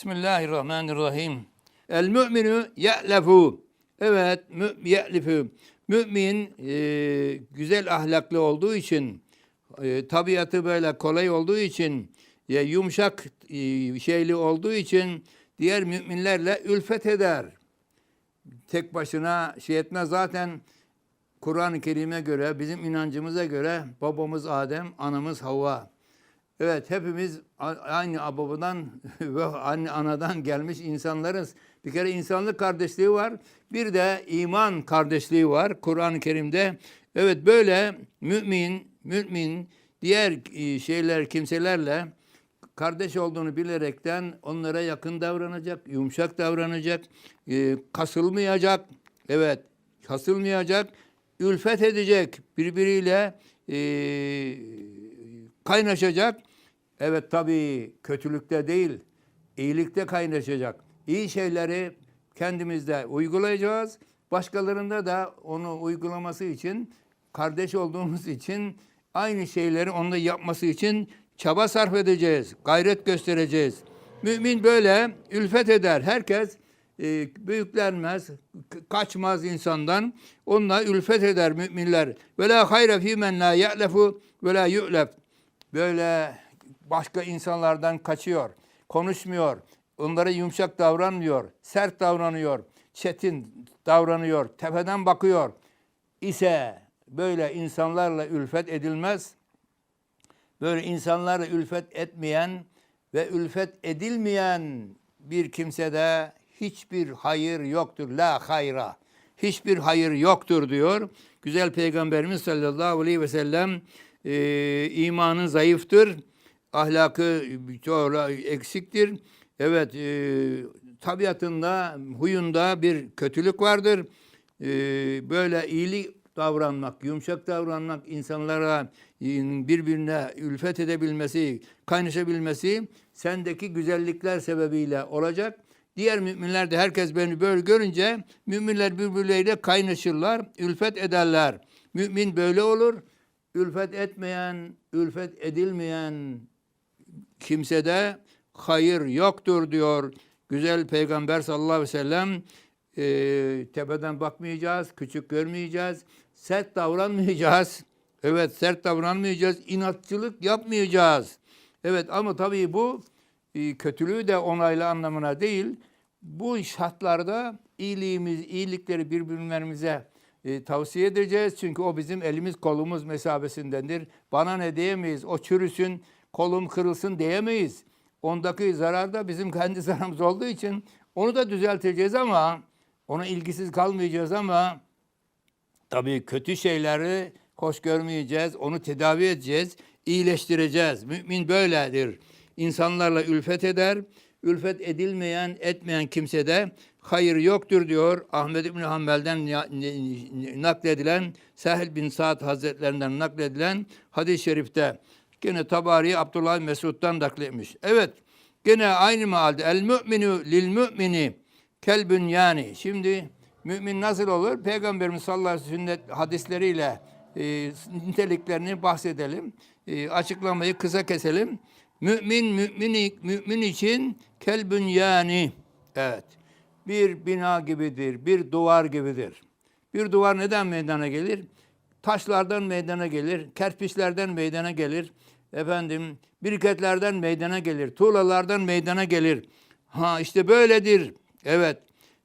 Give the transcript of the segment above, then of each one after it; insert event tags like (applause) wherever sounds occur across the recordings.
Bismillahirrahmanirrahim. El mü'minu ye'lefu. Evet, ye'lefu. Mümin e, güzel ahlaklı olduğu için, e, tabiatı böyle kolay olduğu için, e, yumuşak e, şeyli olduğu için diğer müminlerle ülfet eder. Tek başına şey etmez. Zaten Kur'an-ı Kerim'e göre, bizim inancımıza göre babamız Adem, anamız Havva. Evet hepimiz aynı babadan (laughs) ve anne anadan gelmiş insanlarız. Bir kere insanlık kardeşliği var. Bir de iman kardeşliği var Kur'an-ı Kerim'de. Evet böyle mümin, mümin diğer e, şeyler, kimselerle kardeş olduğunu bilerekten onlara yakın davranacak, yumuşak davranacak, e, kasılmayacak. Evet, kasılmayacak, ülfet edecek, birbiriyle e, kaynaşacak. Evet tabii kötülükte değil, iyilikte kaynaşacak. İyi şeyleri kendimizde uygulayacağız. Başkalarında da onu uygulaması için, kardeş olduğumuz için aynı şeyleri onunla yapması için çaba sarf edeceğiz, gayret göstereceğiz. Mümin böyle ülfet eder. Herkes e, büyüklenmez, kaçmaz insandan. Onunla ülfet eder müminler. Ve la hayre fî men la ye'lefu ve la yu'lef. Böyle başka insanlardan kaçıyor, konuşmuyor, onlara yumuşak davranmıyor, sert davranıyor, çetin davranıyor, tepeden bakıyor ise böyle insanlarla ülfet edilmez. Böyle insanlarla ülfet etmeyen ve ülfet edilmeyen bir kimsede hiçbir hayır yoktur. La hayra. Hiçbir hayır yoktur diyor. Güzel Peygamberimiz sallallahu aleyhi ve sellem e, imanı zayıftır. Ahlakı çok eksiktir. Evet e, tabiatında, huyunda bir kötülük vardır. E, böyle iyilik davranmak, yumuşak davranmak, insanlara e, birbirine ülfet edebilmesi, kaynaşabilmesi sendeki güzellikler sebebiyle olacak. Diğer müminler de herkes beni böyle görünce müminler birbirleriyle kaynaşırlar, ülfet ederler. Mümin böyle olur. Ülfet etmeyen, ülfet edilmeyen kimsede hayır yoktur diyor güzel peygamber sallallahu aleyhi ve sellem. Ee, tepeden bakmayacağız, küçük görmeyeceğiz, sert davranmayacağız. (laughs) Evet sert davranmayacağız, inatçılık yapmayacağız. Evet ama tabii bu e, kötülüğü de onaylı anlamına değil. Bu şartlarda iyiliğimiz, iyilikleri birbirlerimize e, tavsiye edeceğiz. Çünkü o bizim elimiz kolumuz mesabesindendir. Bana ne diyemeyiz, o çürüsün, kolum kırılsın diyemeyiz. Ondaki zarar da bizim kendi (laughs) zararımız olduğu için onu da düzelteceğiz ama ona ilgisiz kalmayacağız ama tabii kötü şeyleri hoş görmeyeceğiz, onu tedavi edeceğiz, iyileştireceğiz. Mümin böyledir. İnsanlarla ülfet eder, ülfet edilmeyen, etmeyen kimsede hayır yoktur diyor Ahmed İbni Hanbel'den nakledilen, Sehel bin Sa'd Hazretlerinden nakledilen hadis-i şerifte. Gene Tabari Abdullah Mesud'dan nakletmiş. Evet, gene aynı mealde el müminu lil mümini kel yani. Şimdi mümin nasıl olur? Peygamberimiz sallallahu aleyhi ve sünnet hadisleriyle e, niteliklerini bahsedelim. E, açıklamayı kısa keselim. Mümin mümin mümin için kel yani. Evet. Bir bina gibidir, bir duvar gibidir. Bir duvar neden meydana gelir? Taşlardan meydana gelir, kerpiçlerden meydana gelir. Efendim, biriketlerden meydana gelir, tuğlalardan meydana gelir. Ha işte böyledir. Evet.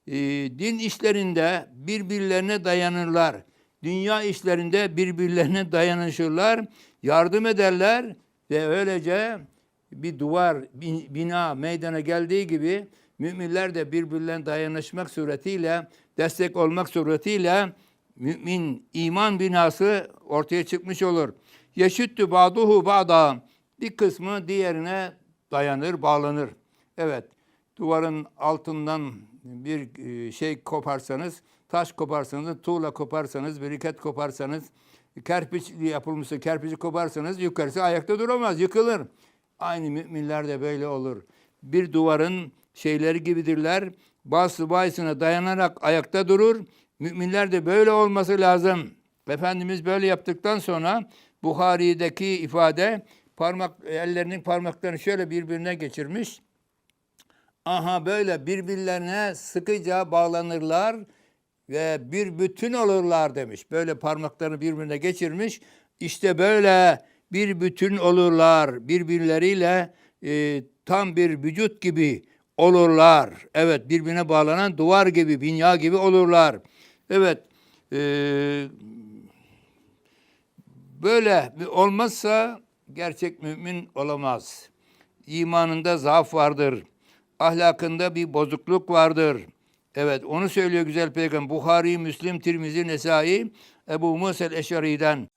e, din işlerinde birbirlerine dayanırlar. Dünya işlerinde birbirlerine dayanışırlar, yardım ederler ve öylece bir duvar, bin- bina meydana geldiği gibi müminler de birbirlerine dayanışmak suretiyle, destek olmak suretiyle mümin iman binası ortaya çıkmış olur. Yeşüttü ba'duhu ba'da. Bir kısmı diğerine dayanır, bağlanır. Evet, duvarın altından bir e, şey koparsanız, taş koparsanız, tuğla koparsanız, biriket koparsanız, kerpiç yapılmışsa kerpiçi koparsanız yukarısı ayakta duramaz, yıkılır. Aynı müminler de böyle olur. Bir duvarın şeyleri gibidirler. Bazısı bazısına dayanarak ayakta durur. Müminler de böyle olması lazım. Efendimiz böyle yaptıktan sonra Buhari'deki ifade parmak ellerinin parmaklarını şöyle birbirine geçirmiş. Aha böyle birbirlerine sıkıca bağlanırlar ve bir bütün olurlar demiş. Böyle parmaklarını birbirine geçirmiş. İşte böyle bir bütün olurlar. Birbirleriyle e, tam bir vücut gibi olurlar. Evet birbirine bağlanan duvar gibi, binya gibi olurlar. Evet e, böyle olmazsa gerçek mümin olamaz. İmanında zaaf vardır. Ahlakında bir bozukluk vardır. Evet onu söylüyor güzel peygamber. Buhari, Müslim, Tirmizi, Nesai, Ebu Musa el-Eşari'den